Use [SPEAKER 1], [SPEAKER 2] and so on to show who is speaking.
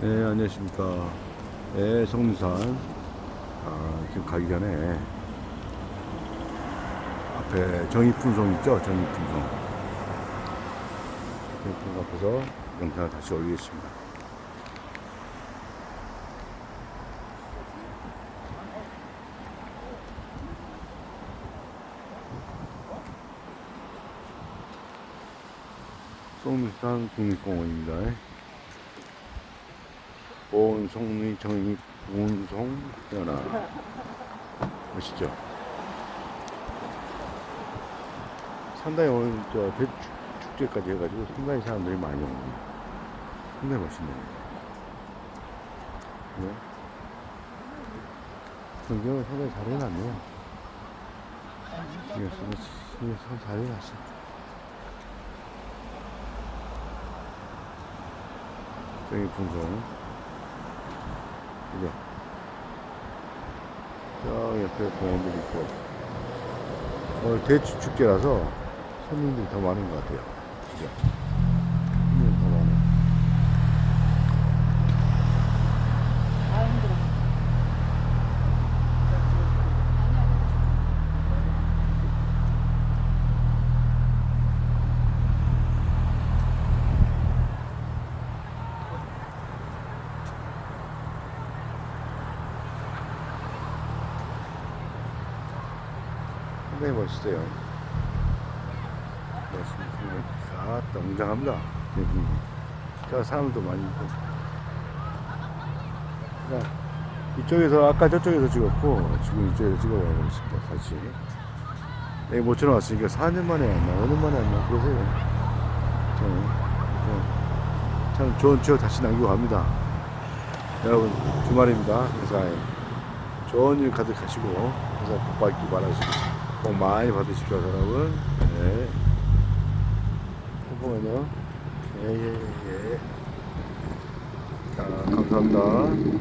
[SPEAKER 1] 네, 안녕하십니까. 네, 성류산. 아, 지금 가기 전에 앞에 정의풍성 있죠? 정의풍성. 정의풍성 앞에서 영상을 다시 올리겠습니다. 성류산 국립공원입니다. 본성리 정리 운송 연합 멋있죠? 상당히 오늘 저 대축제까지 해가지고 상당히 사람들이 많이 옵니다. 상당히 멋있네요. 네. 전경을 상당히 잘 해놨네요. 이게 잘 해놨어. 저기 풍선. 그죠? 저 옆에 공원들이 있고. 오늘 대축제라서 손님들이 더 많은 것 같아요. 그죠? 손님이 더 많아요.
[SPEAKER 2] 아 힘들어.
[SPEAKER 1] 상당히 멋있어요. 멋있습니다. 아, 웅장합니다. 여기. 자, 사람도 많이 있고. 자, 이쪽에서, 아까 저쪽에서 찍었고, 지금 이쪽에서 찍어보고 있습니다. 같이. 여기 모처럼 왔으니까 4년 만에 왔나, 5년 만에 왔나, 그러세요. 네. 네. 참 좋은 추억 다시 남기고 갑니다. 여러분, 주말입니다. 회사에. 좋은 일 가득하시고, 회사 복 받기 바라시고. 복 많이 받으십시오, 여러분. 네. 한번만요. 예, 예, 예. 자, 감사합니다.